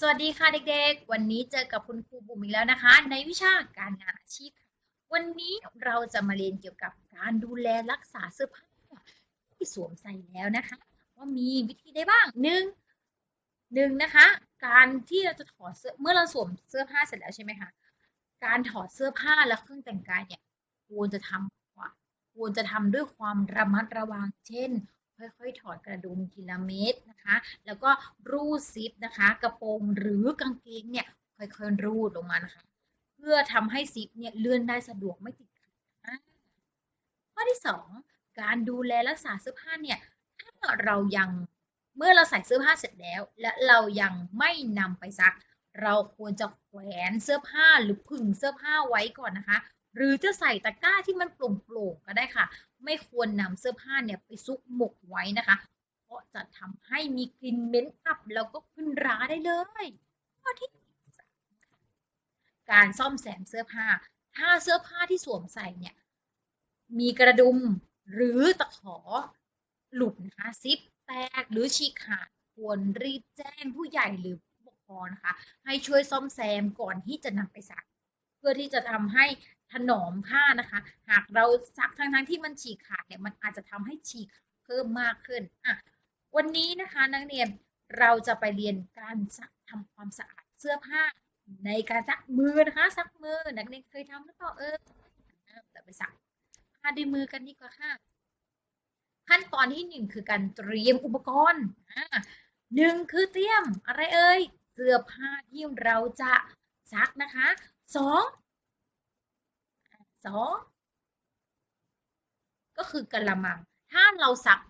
สวัสดีค่ะเด็กๆ วันนี้เจอกับคุณครูบุ๋มอีกแล้วนะคะ ในวิชาการงานอาชีพค่ะวันนี้เราจะมาเรียนเกี่ยวกับการดูแลรักษาเสื้อผ้าที่สวมใส่แล้วนะคะ ว่ามีวิธีได้บ้างหนึ่งหนึ่งนะคะ การที่เราจะถอดเสื้อเมื่อเราสวมเสื้อผ้าเสร็จแล้วใช่ไหมคะการถอดเสื้อผ้าและเครื่องแต่งกายเนี่ยควรจะทำควรจะทำด้วยความระมัดระวัง เช่น ค่อยๆ ถอดกระดุมทีละเม็ดนะคะ แล้วก็รูดซิปนะคะ กระโปรงหรือกางเกงเนี่ยค่อยๆ รูดลงมานะคะ เพื่อทำให้ซิปเนี่ยเลื่อนได้สะดวกไม่ติดขัดข้อที่ 2 การดูแลรักษาเสื้อผ้าเนี่ยถ้าเรายังเมื่อเราใส่เสื้อผ้าเสร็จแล้ว และเรายังไม่นำไปซัก เราควรจะแขวนเสื้อผ้าหรือผึ่งเสื้อผ้าไว้ก่อนนะคะ หรือจะใส่ตะกร้าที่มันโปร่งๆก็ได้ค่ะ ไม่ควรนำเสื้อผ้าเนี่ยไปซุกหมกไว้นะคะ เพราะจะทำให้มีกลิ่นเหม็นอับแล้วก็ขึ้นราได้เลยข้อที่การซ่อมแซมเสื้อผ้า ถ้าเสื้อผ้าที่สวมใส่เนี่ย มีกระดุมหรือตะขอหลุดนะคะซิปแตกหรือฉีกขาดควรรีบแจ้งผู้ใหญ่หรือผู้ปกครองนะคะ ให้ช่วยซ่อมแซมก่อนที่จะนำไปซัก เพื่อที่จะทำให้ ถนอมผ้านะคะ หากเราซักทั้งทั้งที่มันฉีกขาดเนี่ยมันอาจจะทำให้ฉีกเพิ่มมากขึ้นอะวันนี้นะคะนักเรียนเราจะไปเรียนการทำความสะอาดเสื้อผ้า ในการซักมือนะคะซักมือนักเรียนเคยทำหรือเปล่าเออแต่ไปซักผ้าด้วยมือกันดีกว่าค่ะขั้นตอนที่หนึ่งคือการเตรียมอุปกรณ์หนึ่งคือเตรียมอะไรเอ่ยเสื้อผ้าที่เราจะซักนะคะสอง สองก็คือกะละมัง ถ้าเราซัก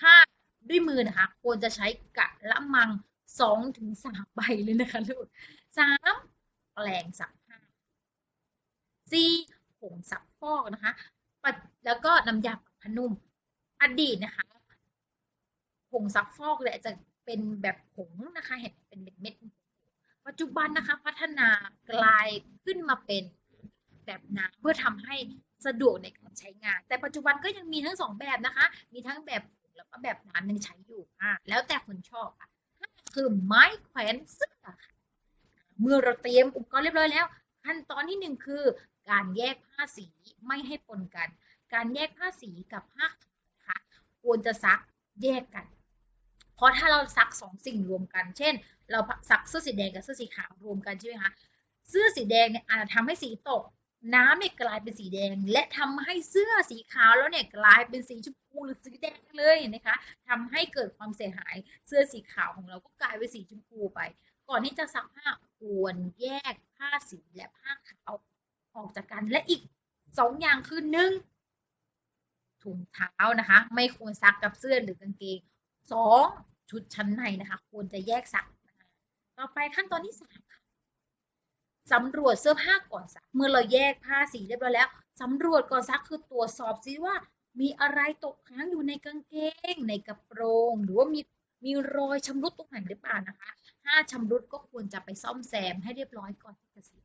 ผ้าด้วยมือนะคะควรจะใช้กะละมังสองถึงสามใบเลยนะคะลูกสามแปลงซักผ้าสี่ผงซักฟอกนะคะแล้วก็น้ำยาปรับผ้านุ่มอดีตนะคะผงซักฟอกเลยจะเป็นแบบผงนะคะ เห็นเป็นเม็ดๆปัจจุบันนะคะ พัฒนากลายขึ้นมาเป็น แบบน้ำเพื่อทำให้สะดวกในการใช้งาน แต่ปัจจุบันก็ยังมีทั้งสองแบบนะคะ มีทั้งแบบแล้วก็แบบน้ำยังใช้อยู่อ่าแล้วแต่คนชอบอะคือไม้แขวนเสื้อเมื่อเราเตรียมอุปกรณ์เรียบร้อยแล้ว ขั้นตอนที่หนึ่งคือ การแยกผ้าสีไม่ให้ปนกัน การแยกผ้าสีกับผ้าค่ะควรจะซักแยกกัน เพราะถ้าเราซักสองสิ่งรวมกัน เช่น เราซักเสื้อสีแดงกับเสื้อสีขาวรวมกันใช่ไหมคะเสื้อสีแดงเนี่ยอาจจะทำให้สีตก น้ำเนี่ยกลายเป็นสีแดง และทำให้เสื้อสีขาวแล้วเนี่ยกลายเป็นสีชมพูหรือสีแดงเลยนะคะทำให้เกิดความเสียหายเสื้อสีขาวของเราก็กลายเป็นสีชมพูไป ก่อนที่จะซักผ้าควรแยกผ้าสีและผ้าขาวออกจากกันและอีกสองอย่างคือหนึ่งถุงเท้านะคะ ไม่ควรซักกับเสื้อหรือกางเกงสองชุดชั้นในนะคะ ควรจะแยกซัก ต่อไปขั้นตอนที่สามค่ะ สำรวจเสื้อผ้าก่อนซัก เมื่อเราแยกผ้าสีเรียบร้อยแล้วสำรวจก่อนซักคือตรวจสอบซิว่า มีอะไรตกค้างอยู่ในกางเกง ในกระโปรง หรือว่ามีมีรอยชำรุดตรงไหนหรือเปล่านะคะ ถ้าชำรุดก็ควรจะไปซ่อมแซมให้เรียบร้อยก่อนที่จะซัก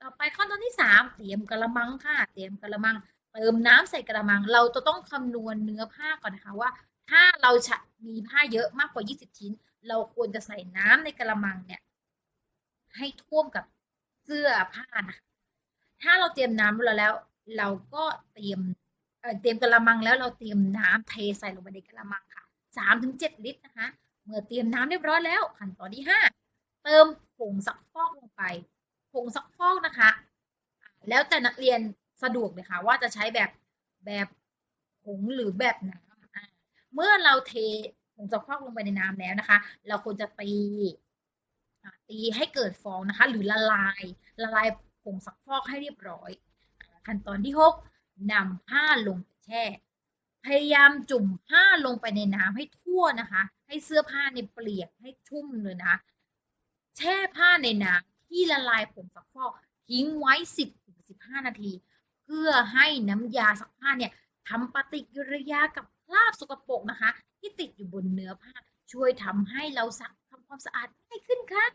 ต่อไปขั้นตอนที่สามเตรียมกระมังค่ะ เตรียมกระมัง เติมน้ำใส่กระมัง เราจะต้องคำนวณเนื้อผ้าก่อนนะคะว่า ถ้าเราจะมีผ้าเยอะมากกว่า 20 ชิ้น เราควรจะใส่น้ำในกระมังเนี่ย ให้ท่วมกับเสื้อผ้านะถ้าเราเตรียมน้ำไว้แล้ว เราก็เตรียมเตรียมกระมังแล้วเราเตรียมน้ำเทใส่ลงไปในกระมังค่ะสามถึงเจ็ดลิตรนะคะ เมื่อเตรียมน้ำเรียบร้อยแล้ว ขั้นตอนที่ห้าเติมผงซักฟอกลงไปผงซักฟอกนะคะ แล้วแต่นักเรียนสะดวกเลยค่ะว่าจะใช้แบบแบบผงหรือแบบน้ำเมื่อเราเทผงซักฟอกลงไปในน้ำแล้วนะคะ เราควรจะตี ตีให้เกิดฟองนะคะ หรือละลายละลายผงซักฟอกให้เรียบร้อย ขั้นตอนที่ 6นำผ้าลงไปแช่ พยายามจุ่มผ้าลงไปในน้ำให้ทั่วนะคะ ให้เสื้อผ้าในเปียกให้ชุ่มเลยนะคะ แช่ผ้าในน้ำที่ละลายผงซักฟอกทิ้งไว้ 10-15 นาที เพื่อให้น้ำยาซักผ้าเนี่ยทำปฏิกิริยากับคราบสกปรกนะคะ ที่ติดอยู่บนเนื้อผ้าช่วยทำให้เราซัก ความสะอาดง่ายขึ้นค่ะ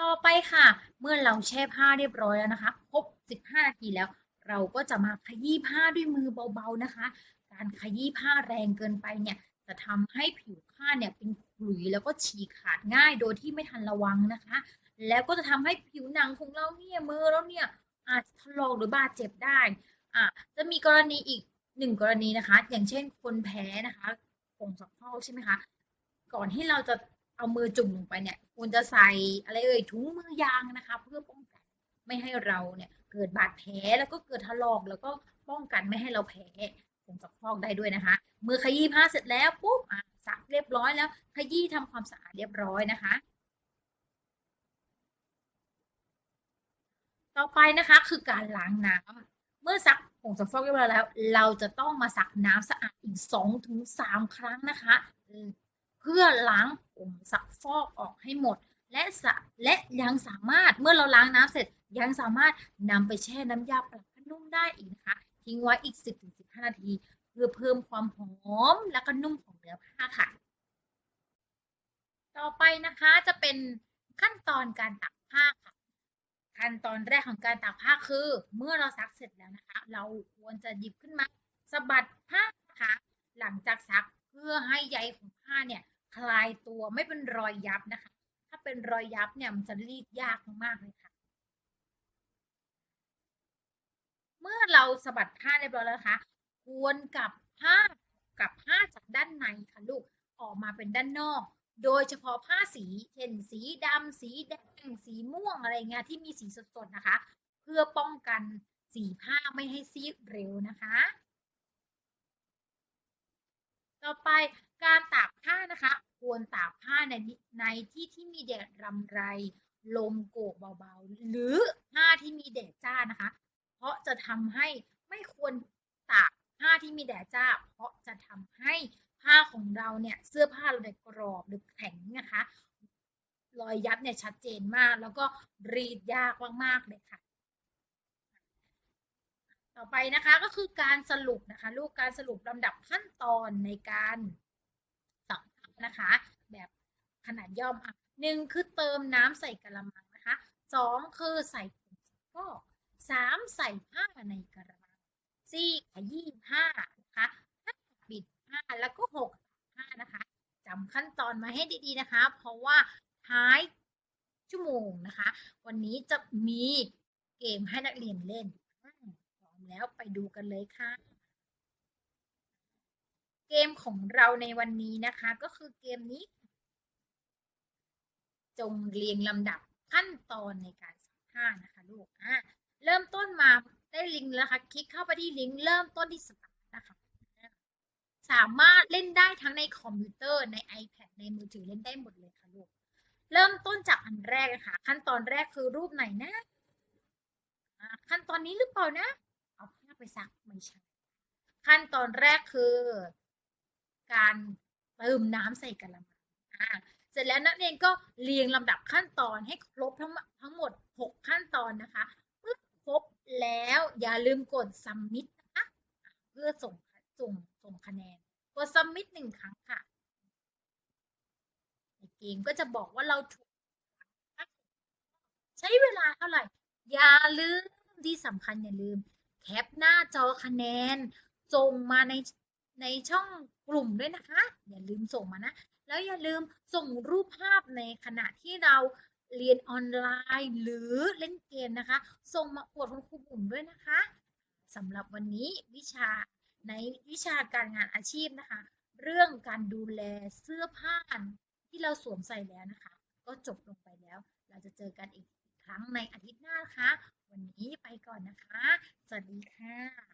ต่อไปค่ะ เมื่อเราแช่ผ้าเรียบร้อยแล้วนะคะ ครบ 15 นาทีแล้ว เราก็จะมาขยี้ผ้าด้วยมือเบาๆนะคะ การขยี้ผ้าแรงเกินไปเนี่ยจะทำให้ผิวผ้าเนี่ยเป็นขรุยแล้วก็ฉีกขาดง่ายโดยที่ไม่ทันระวังนะคะ แล้วก็จะทำให้ผิวหนังของเราเนี่ยมือเราเนี่ยอาจจะถลอกหรือบาดเจ็บได้อะจะมีกรณีอีกหนึ่งกรณีนะคะ อย่างเช่นคนแพ้นะคะผงซักฟอกใช่ไหมคะ ก่อนที่เราจะ เอามือจุ่มลงไปเนี่ยควรจะใส่อะไรเอ่ยถุงมือยางนะคะ เพื่อป้องกันไม่ให้เราเนี่ยเกิดบาดแผลแล้วก็เกิดถลอกแล้วก็ป้องกันไม่ให้เราแพ้ผงซักฟอกได้ด้วยนะคะ มือขยี้ผ้าเสร็จแล้วปุ๊บอะซักเรียบร้อยแล้ว ขยี้ทำความสะอาดเรียบร้อยนะคะ ต่อไปนะคะคือการล้างน้ำเมื่อซักผงซักฟอกเรียบร้อยแล้ว เราจะต้องมาซักน้ำสะอาดอีกสองถึงสามครั้งนะคะ เพื่อล้าง ผงซักฟอกออกให้หมด และสะและยังสามารถเมื่อเราล้างน้ำเสร็จ ยังสามารถนำไปแช่น้ำยาปรับผ้านุ่มได้อีกนะคะ ทิ้งไว้อีก 10-15 นาที เพื่อเพิ่มความหอมและก็นุ่มของเนื้อผ้าค่ะ ต่อไปนะคะจะเป็นขั้นตอนการตากผ้าค่ะขั้นตอนแรกของการตากผ้าคือ เมื่อเราซักเสร็จแล้วนะคะ เราควรจะหยิบขึ้นมาสะบัดผ้านะคะหลังจากซักเพื่อให้ใยของผ้าเนี่ย คลายตัวไม่เป็นรอยยับนะคะ ถ้าเป็นรอยยับเนี่ยมันจะรีดยากมากเลยค่ะ เมื่อเราสะบัดผ้าเรียบร้อยแล้วนะคะควรกับผ้ากับผ้าจากด้านในค่ะลูกออกมาเป็นด้านนอก โดยเฉพาะผ้าสี เช่นสีดำสีแดงสีม่วงอะไรเงี้ยที่มีสีสดๆนะคะ เพื่อป้องกันสีผ้าไม่ให้ซีดเร็วนะคะ ต่อไป การตากผ้านะคะ ควรตากผ้าในในที่ที่มีแดดรำไร ลมโกกเบาๆ หรือผ้าที่มีแดดจ้านะคะ เพราะจะทำให้ไม่ควรตากผ้าที่มีแดดจ้า เพราะจะทำให้ผ้าของเราเนี่ยเสื้อผ้าเราเนี่ยกรอบหรือแข็งนะคะรอยยับเนี่ยชัดเจนมาก แล้วก็รีดยากมากๆเลยค่ะ ต่อไปนะคะก็คือการสรุปนะคะ ลูกการสรุปลำดับขั้นตอนในการ นะคะ แบบขนาดย่อมอะหนึ่งคือเติมน้ำใส่กระมังนะคะสองคือใส่ผงซักฟอกสามใส่ผ้าในกระมังสี่ขยี้ผ้านะคะห้าปิดผ้าแล้วก็หกผ้านะคะจำขั้นตอนมาให้ดีๆนะคะ เพราะว่าท้ายชั่วโมงนะคะ วันนี้จะมีเกมให้นักเรียนเล่นพร้อมแล้วไปดูกันเลยค่ะ เกมของเราในวันนี้นะคะ ก็คือเกมนี้ จงเรียงลำดับขั้นตอนในการสัมภาษณ์นะคะลูกอะเริ่มต้นมาได้ลิงก์แล้วค่ะ คลิกเข้าไปที่ลิงก์เริ่มต้นที่สตาร์ทนะคะสามารถเล่นได้ทั้งในคอมพิวเตอร์ใน iPad ในมือถือเล่นได้หมดเลยค่ะลูกเริ่มต้นจากอันแรกเลยค่ะขั้นตอนแรกคือรูปไหนนะอ่าขั้นตอนนี้หรือเปล่านะ เอาผ้าไปซักไม่ใช่ขั้นตอนแรกคือ การเติมน้ำใส่กะละมังอ่าเสร็จแล้วนักเรียนก็เรียงลำดับขั้นตอนให้ครบทั้งหมดทั้งหมด 6 ขั้นตอนนะคะเมื่อครบแล้วอย่าลืมกด submit นะคะเพื่อส่งส่งส่งคะแนนกด submit หนึ่งครั้งค่ะในเกมก็จะบอกว่าเราถูกใช้เวลาเท่าไหร่ อย่าลืมที่สำคัญอย่าลืม แคปหน้าจอคะแนนส่งมาใน ในช่องกลุ่มด้วยนะคะ อย่าลืมส่งมานะ แล้วอย่าลืมส่งรูปภาพในขณะที่เราเรียนออนไลน์ หรือเล่นเกมนะคะ ส่งมาอวดคุณครูบุ๋มด้วยนะคะสำหรับวันนี้วิชาในวิชาการงานอาชีพนะคะ เรื่องการดูแลเสื้อผ้าที่เราสวมใส่แล้วนะคะ ก็จบลงไปแล้ว เราจะเจอกันอีกครั้งในอาทิตย์หน้านะคะ วันนี้ไปก่อนนะคะ สวัสดีค่ะ